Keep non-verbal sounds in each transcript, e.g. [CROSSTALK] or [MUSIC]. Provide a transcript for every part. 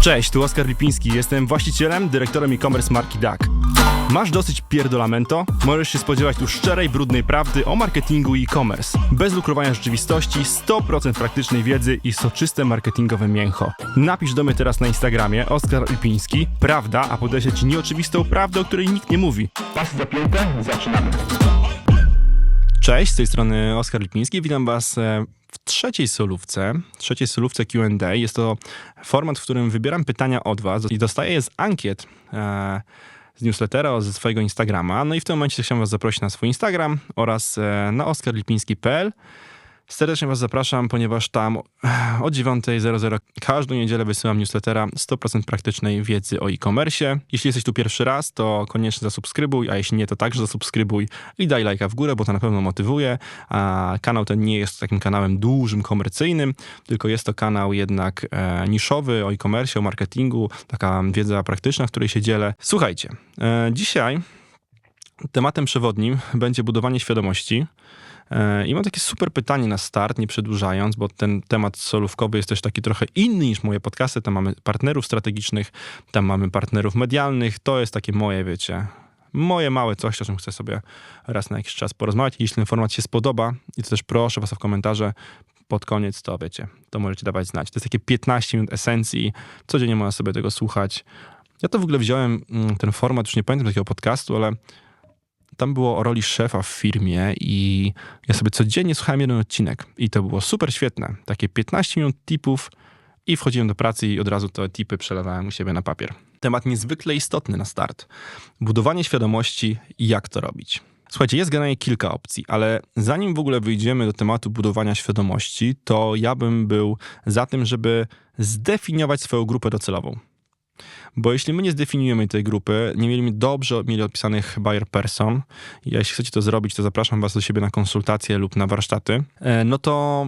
Cześć, tu Oskar Lipiński, jestem właścicielem, dyrektorem e-commerce marki DAK. Masz dosyć pierdolamento? Możesz się spodziewać tu szczerej, brudnej prawdy o marketingu i e-commerce. Bez lukrowania rzeczywistości, 100% praktycznej wiedzy i soczyste marketingowe mięcho. Napisz do mnie teraz na Instagramie Oskar Lipiński, prawda, a podeślę ci nieoczywistą prawdę, o której nikt nie mówi. Pasy zapięte, zaczynamy. Cześć, z tej strony Oskar Lipiński. Witam Was e, w trzeciej solówce, trzeciej solówce Q&A. Jest to format, w którym wybieram pytania od Was i dostaję je z ankiet e, z newslettera, ze swojego Instagrama. No i w tym momencie chciałem Was zaprosić na swój Instagram oraz e, na oskarlipiński.pl. Serdecznie Was zapraszam, ponieważ tam o 9.00 każdą niedzielę wysyłam newslettera 100% praktycznej wiedzy o e-commerce. Jeśli jesteś tu pierwszy raz, to koniecznie zasubskrybuj, a jeśli nie, to także zasubskrybuj i daj lajka w górę, bo to na pewno motywuje. A kanał ten nie jest takim kanałem dużym, komercyjnym, tylko jest to kanał jednak e, niszowy o e-commerce, o marketingu, taka wiedza praktyczna, w której się dzielę. Słuchajcie, e, dzisiaj tematem przewodnim będzie budowanie świadomości. E, I mam takie super pytanie na start, nie przedłużając, bo ten temat solówkowy jest też taki trochę inny niż moje podcasty. Tam mamy partnerów strategicznych, tam mamy partnerów medialnych. To jest takie moje, wiecie, moje małe coś, o czym chcę sobie raz na jakiś czas porozmawiać. Jeśli ten format się spodoba, i to też proszę was o komentarze pod koniec, to wiecie, to możecie dawać znać. To jest takie 15 minut esencji, codziennie można sobie tego słuchać. Ja to w ogóle wziąłem, mm, ten format, już nie pamiętam takiego podcastu, ale tam było o roli szefa w firmie i ja sobie codziennie słuchałem jeden odcinek i to było super świetne. Takie 15 minut tipów i wchodziłem do pracy i od razu te tipy przelewałem u siebie na papier. Temat niezwykle istotny na start. Budowanie świadomości i jak to robić. Słuchajcie, jest generalnie kilka opcji, ale zanim w ogóle wyjdziemy do tematu budowania świadomości, to ja bym był za tym, żeby zdefiniować swoją grupę docelową. Bo jeśli my nie zdefiniujemy tej grupy, nie mieli dobrze mieli opisanych buyer person, jeśli chcecie to zrobić, to zapraszam was do siebie na konsultacje lub na warsztaty, e, no to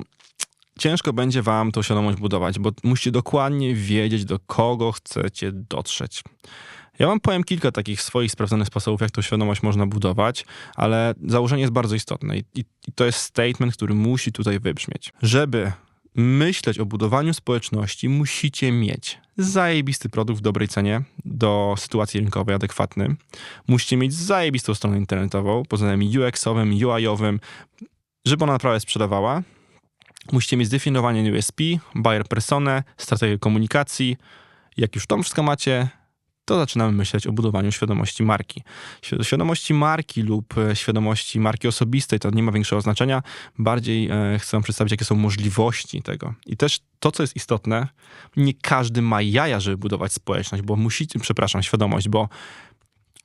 ciężko będzie wam tą świadomość budować, bo musicie dokładnie wiedzieć, do kogo chcecie dotrzeć. Ja wam powiem kilka takich swoich sprawdzonych sposobów, jak tą świadomość można budować, ale założenie jest bardzo istotne i, i, i to jest statement, który musi tutaj wybrzmieć. Żeby myśleć o budowaniu społeczności, musicie mieć zajebisty produkt w dobrej cenie do sytuacji rynkowej adekwatny. Musicie mieć zajebistą stronę internetową pod względem UX-owym, UI-owym, żeby ona naprawdę sprzedawała. Musicie mieć zdefiniowanie USP, buyer personę, strategię komunikacji. Jak już to wszystko macie, to zaczynamy myśleć o budowaniu świadomości marki. Świadomości marki lub e, świadomości marki osobistej to nie ma większego znaczenia. Bardziej e, chcę przedstawić, jakie są możliwości tego. I też to, co jest istotne, nie każdy ma jaja, żeby budować społeczność, bo musicie, przepraszam, świadomość, bo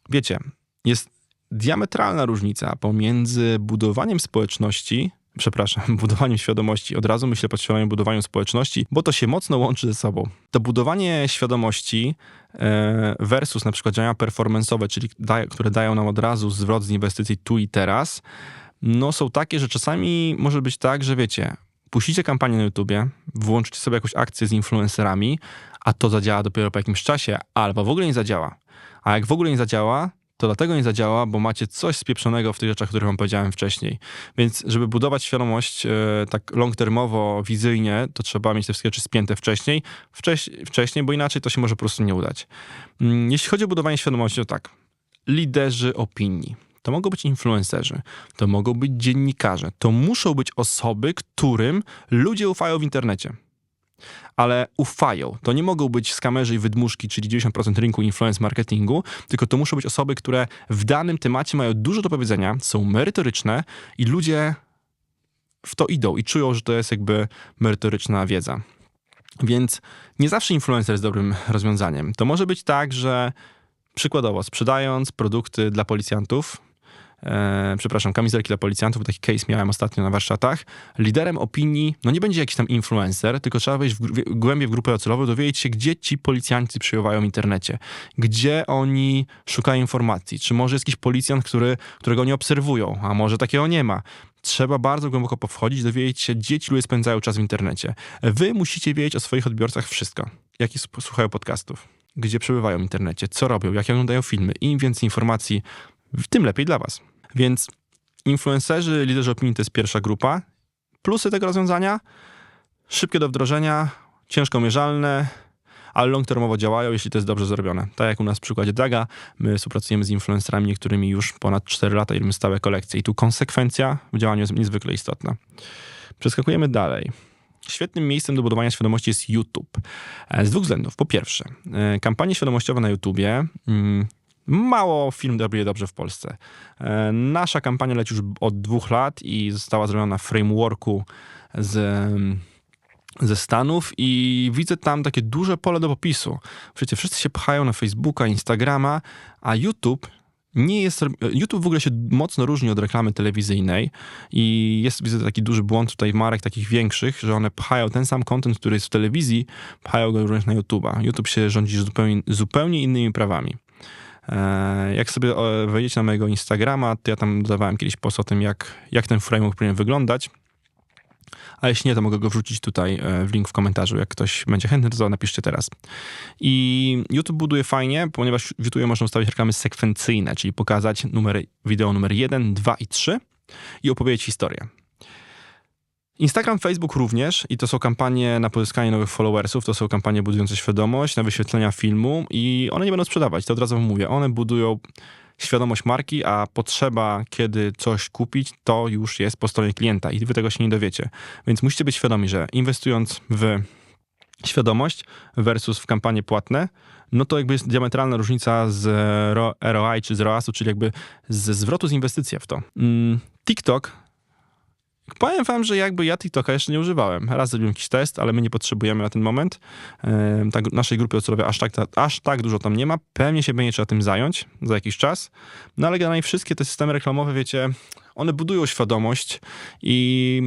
wiecie, jest diametralna różnica pomiędzy budowaniem społeczności przepraszam, [LAUGHS] budowaniem świadomości. Od razu myślę pod świadomym budowaniu społeczności, bo to się mocno łączy ze sobą. To budowanie świadomości e, versus na przykład działania performance'owe, czyli które dają nam od razu zwrot z inwestycji tu i teraz, no są takie, że czasami może być tak, że wiecie, puścicie kampanię na YouTubie, włączycie sobie jakąś akcję z influencerami, a to zadziała dopiero po jakimś czasie, albo w ogóle nie zadziała. A jak w ogóle nie zadziała, to dlatego nie zadziała, bo macie coś spieprzonego w tych rzeczach, które wam powiedziałem wcześniej. Więc żeby budować świadomość e, tak long-termowo, wizyjnie, to trzeba mieć te wszystkie rzeczy spięte wcześniej, wcześ, wcześniej, bo inaczej to się może po prostu nie udać. Mm, jeśli chodzi o budowanie świadomości, to tak, liderzy opinii. To mogą być influencerzy, to mogą być dziennikarze, to muszą być osoby, którym ludzie ufają w internecie ale ufają. To nie mogą być skamerzy i wydmuszki, czyli 90% rynku influence marketingu, tylko to muszą być osoby, które w danym temacie mają dużo do powiedzenia, są merytoryczne i ludzie w to idą i czują, że to jest jakby merytoryczna wiedza. Więc nie zawsze influencer jest dobrym rozwiązaniem. To może być tak, że przykładowo sprzedając produkty dla policjantów, e, przepraszam, kamizelki dla policjantów, taki case miałem ostatnio na warsztatach. Liderem opinii, no nie będzie jakiś tam influencer, tylko trzeba wejść w, w, głębiej w grupę docelową, dowiedzieć się, gdzie ci policjanci przybywają w internecie, gdzie oni szukają informacji, czy może jest jakiś policjant, który, którego nie obserwują, a może takiego nie ma trzeba bardzo głęboko powchodzić, dowiedzieć się, gdzie ci ludzie spędzają czas w internecie. Wy musicie wiedzieć o swoich odbiorcach wszystko. Jaki słuchają podcastów, gdzie przebywają w internecie, co robią, jakie oglądają filmy. Im więcej informacji, tym lepiej dla was. Więc influencerzy, liderzy opinii to jest pierwsza grupa. Plusy tego rozwiązania? Szybkie do wdrożenia, ciężko mierzalne, ale long-termowo działają, jeśli to jest dobrze zrobione. Tak jak u nas w przykładzie Daga, my współpracujemy z influencerami niektórymi już ponad 4 lata i robimy stałe kolekcje i tu konsekwencja w działaniu jest niezwykle istotna. Przeskakujemy dalej. Świetnym miejscem do budowania świadomości jest YouTube. E, Z dwóch względów. Po pierwsze, e, kampanie świadomościowe na YouTubie. Mało film robi dobrze w Polsce. E, Nasza kampania leci już od dwóch lat i została zrobiona na frameworku z, mm, ze Stanów i widzę tam takie duże pole do popisu. Przecież wszyscy się pchają na Facebooka, Instagrama, a YouTube nie jest. YouTube w ogóle się mocno różni od reklamy telewizyjnej i jest widzę taki duży błąd tutaj marek takich większych, że one pchają ten sam content, który jest w telewizji, pchają go również na YouTube'a. YouTube się rządzi zupełnie, zupełnie innymi prawami. E, Jak sobie e, wejdziecie na mojego Instagrama, to ja tam dodawałem kiedyś post o tym, jak, jak ten framework powinien wyglądać. A jeśli nie, to mogę go wrzucić tutaj e, w link w komentarzu. Jak ktoś będzie chętny, to napiszcie teraz. I YouTube buduje fajnie, ponieważ w YouTube można ustawić reklamy sekwencyjne, czyli pokazać numer, wideo numer 1, 2 i 3 i opowiedzieć historię. Instagram, Facebook również i to są kampanie na pozyskanie nowych followersów, to są kampanie budujące świadomość, na wyświetlenia filmu i one nie będą sprzedawać, to od razu mówię. One budują świadomość marki, a potrzeba, kiedy coś kupić, to już jest po stronie klienta i wy tego się nie dowiecie. Więc musicie być świadomi, że inwestując w świadomość versus w kampanie płatne, no to jakby jest diametralna różnica z ro- ROI czy z ROAS-u, czyli jakby ze zwrotu z inwestycji w to. Mm, TikTok Powiem wam, że jakby ja TikToka jeszcze nie używałem. Raz zrobiłem jakiś test, ale my nie potrzebujemy na ten moment. Tak, naszej grupy docelowej aż tak, aż tak dużo tam nie ma. Pewnie się będzie trzeba tym zająć za jakiś czas. No ale generalnie wszystkie te systemy reklamowe, wiecie, one budują świadomość i,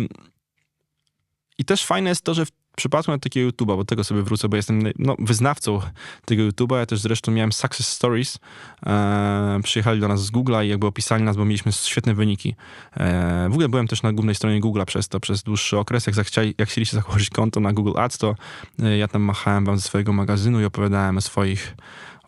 i też fajne jest to, że w przypadku nawet takiego YouTube'a, bo tego sobie wrócę, bo jestem no, wyznawcą tego YouTube'a. Ja też zresztą miałem Success Stories. E, przyjechali do nas z Google'a i jakby opisali nas, bo mieliśmy świetne wyniki. E, w ogóle byłem też na głównej stronie Google'a przez to, przez dłuższy okres. Jak, zachciali, jak chcieliście założyć konto na Google Ads, to e, ja tam machałem wam ze swojego magazynu i opowiadałem o swoich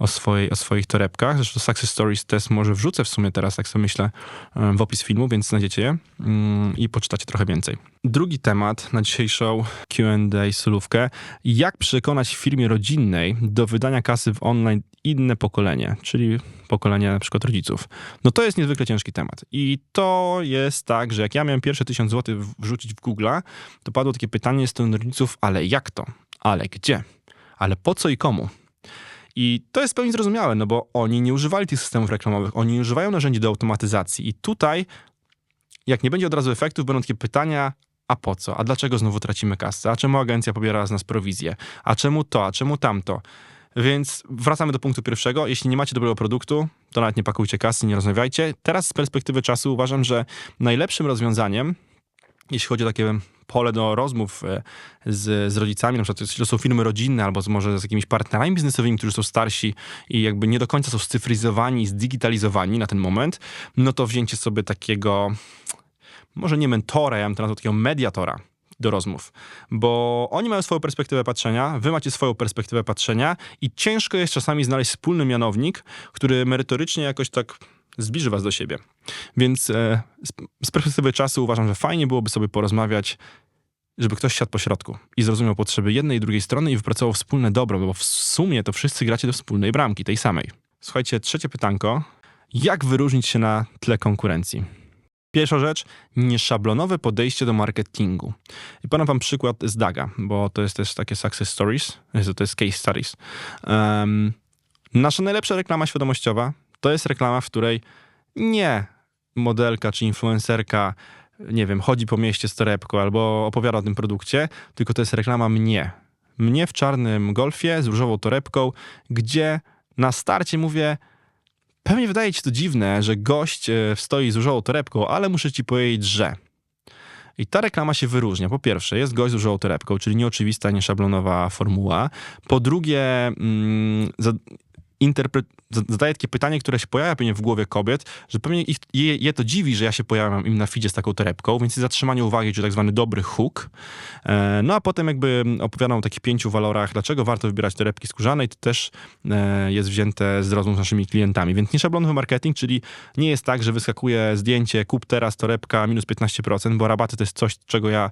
o, swojej, o swoich torebkach. Zresztą Success Stories też może wrzucę w sumie teraz, tak sobie myślę, w opis filmu, więc znajdziecie je mm, i poczytacie trochę więcej. Drugi temat na dzisiejszą Q&A solówkę. Jak przekonać w firmie rodzinnej do wydania kasy w online inne pokolenie, czyli pokolenie na przykład rodziców? No to jest niezwykle ciężki temat. I to jest tak, że jak ja miałem pierwsze 1000 zł wrzucić w Google'a, to padło takie pytanie z strony rodziców, ale jak to? Ale gdzie? Ale po co i komu? I to jest w pełni zrozumiałe, no bo oni nie używali tych systemów reklamowych, oni używają narzędzi do automatyzacji. I tutaj, jak nie będzie od razu efektów, będą takie pytania, a po co? A dlaczego znowu tracimy kasę? A czemu agencja pobiera z nas prowizję? A czemu to? A czemu tamto? Więc wracamy do punktu pierwszego. Jeśli nie macie dobrego produktu, to nawet nie pakujcie kasy, nie rozmawiajcie. Teraz z perspektywy czasu uważam, że najlepszym rozwiązaniem, jeśli chodzi o takie pole do rozmów e, z, z rodzicami, na przykład to są firmy rodzinne albo może z jakimiś partnerami biznesowymi, którzy są starsi i jakby nie do końca są scyfryzowani, zdigitalizowani na ten moment, no to wzięcie sobie takiego, może nie mentora, ja bym nazwał takiego mediatora do rozmów, bo oni mają swoją perspektywę patrzenia, wy macie swoją perspektywę patrzenia i ciężko jest czasami znaleźć wspólny mianownik, który merytorycznie jakoś tak zbliży was do siebie. Więc e, z, perspektywy czasu uważam, że fajnie byłoby sobie porozmawiać, żeby ktoś siadł po środku i zrozumiał potrzeby jednej i drugiej strony i wypracował wspólne dobro, bo w sumie to wszyscy gracie do wspólnej bramki, tej samej. Słuchajcie, trzecie pytanko. Jak wyróżnić się na tle konkurencji? Pierwsza rzecz, nieszablonowe podejście do marketingu. I podam wam przykład z Daga, bo to jest też takie success stories, to jest case studies. Um, nasza najlepsza reklama świadomościowa to jest reklama, w której nie modelka czy influencerka, nie wiem, chodzi po mieście z torebką albo opowiada o tym produkcie, tylko to jest reklama mnie. Mnie w czarnym golfie z różową torebką, gdzie na starcie mówię, pewnie wydaje ci to dziwne, że gość e, stoi z różową torebką, ale muszę ci powiedzieć, że... I ta reklama się wyróżnia. Po pierwsze, jest gość z różową torebką, czyli nieoczywista, nieszablonowa formuła. Po drugie, mm, interpret, zadaje takie pytanie, które się pojawia pewnie w głowie kobiet, że pewnie ich, je, je to dziwi, że ja się pojawiam im na feedzie z taką torebką, więc zatrzymanie uwagi, czy tak zwany dobry hook. E, no a potem jakby opowiadam o takich pięciu walorach, dlaczego warto wybierać torebki skórzane i to też e, jest wzięte z rozmów z naszymi klientami. Więc nieszablonowy marketing, czyli nie jest tak, że wyskakuje zdjęcie, kup teraz torebka minus 15%, bo rabaty to jest coś, czego ja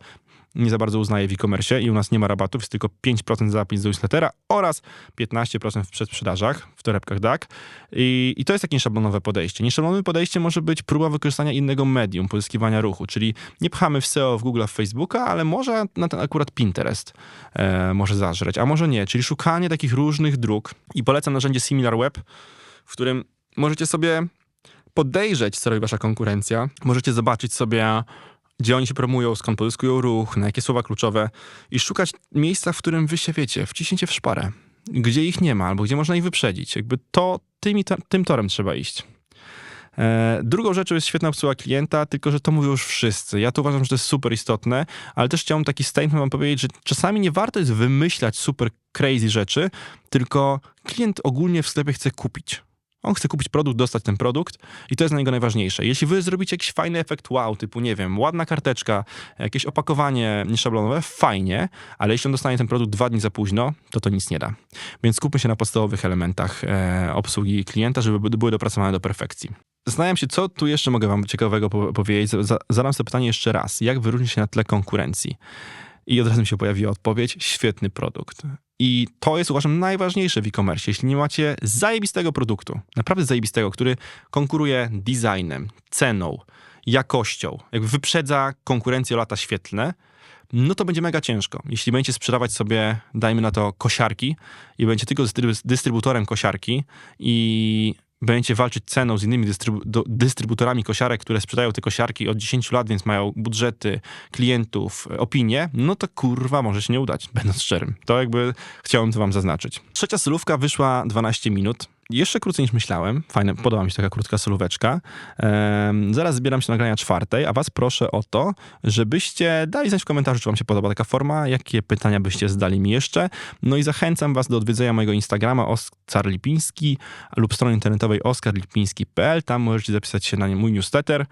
nie za bardzo uznaje w e-commerce i u nas nie ma rabatów, jest tylko 5% za zapis do newslettera oraz 15% w przedsprzedażach w torebkach DAC. I, I to jest takie nieszablonowe podejście. Nieszablonowe podejście może być próba wykorzystania innego medium, pozyskiwania ruchu, czyli nie pchamy w SEO, w Google, w Facebooka, ale może na ten akurat Pinterest e, może zażreć, a może nie, czyli szukanie takich różnych dróg. I polecam narzędzie SimilarWeb, w którym możecie sobie podejrzeć, co robi wasza konkurencja. Możecie zobaczyć sobie, gdzie oni się promują, skąd pozyskują ruch, na jakie słowa kluczowe i szukać miejsca, w którym wy się wiecie, wciśniecie w szparę, gdzie ich nie ma, albo gdzie można ich wyprzedzić. Jakby to tymi, tym torem trzeba iść. E, drugą rzeczą jest świetna obsługa klienta, tylko że to mówią już wszyscy. Ja to uważam, że to jest super istotne, ale też chciałbym taki statement wam powiedzieć, że czasami nie warto jest wymyślać super crazy rzeczy, tylko klient ogólnie w sklepie chce kupić. On chce kupić produkt, dostać ten produkt i to jest dla niego najważniejsze. Jeśli wy zrobicie jakiś fajny efekt wow, typu, nie wiem, ładna karteczka, jakieś opakowanie nieszablonowe, fajnie, ale jeśli on dostanie ten produkt dwa dni za późno, to to nic nie da. Więc skupmy się na podstawowych elementach e, obsługi klienta, żeby były dopracowane do perfekcji. Zastanawiam się, co tu jeszcze mogę wam ciekawego powiedzieć. Zadam sobie pytanie jeszcze raz. Jak wyróżnić się na tle konkurencji? I od razu mi się pojawiła odpowiedź, świetny produkt. I to jest uważam najważniejsze w e-commerce. Jeśli nie macie zajebistego produktu, naprawdę zajebistego, który konkuruje designem, ceną, jakością, jakby wyprzedza konkurencję lata świetlne, no to będzie mega ciężko. Jeśli będziecie sprzedawać sobie, dajmy na to, kosiarki i będziecie tylko dystrybutorem kosiarki i będziecie walczyć ceną z innymi dystrybu dystrybutorami kosiarek, które sprzedają te kosiarki od 10 lat, więc mają budżety, klientów, opinie, no to kurwa może się nie udać, będąc szczerym. To jakby chciałem to wam zaznaczyć. Trzecia solówka wyszła 12 minut jeszcze krócej niż myślałem. Fajne, podoba mi się taka krótka solóweczka. Zaraz zbieram się do nagrania czwartej, a was proszę o to, żebyście dali znać w komentarzu, czy wam się podoba taka forma, jakie pytania byście zdali mi jeszcze. No i zachęcam was do odwiedzenia mojego Instagrama Oskar Lipiński lub strony internetowej oskarlipiński.pl. Tam możecie zapisać się na mój newsletter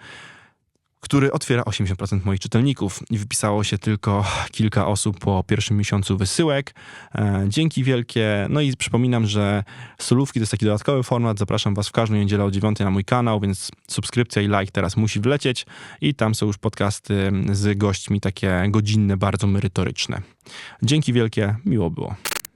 który otwiera 80% moich czytelników. I wypisało się tylko kilka osób po pierwszym miesiącu wysyłek. E, dzięki wielkie. No i przypominam, że solówki to jest taki dodatkowy format. Zapraszam Was w każdą niedzielę o 9 na mój kanał, więc subskrypcja i like teraz musi wlecieć. I tam są już podcasty z gośćmi takie godzinne, bardzo merytoryczne. Dzięki wielkie, miło było.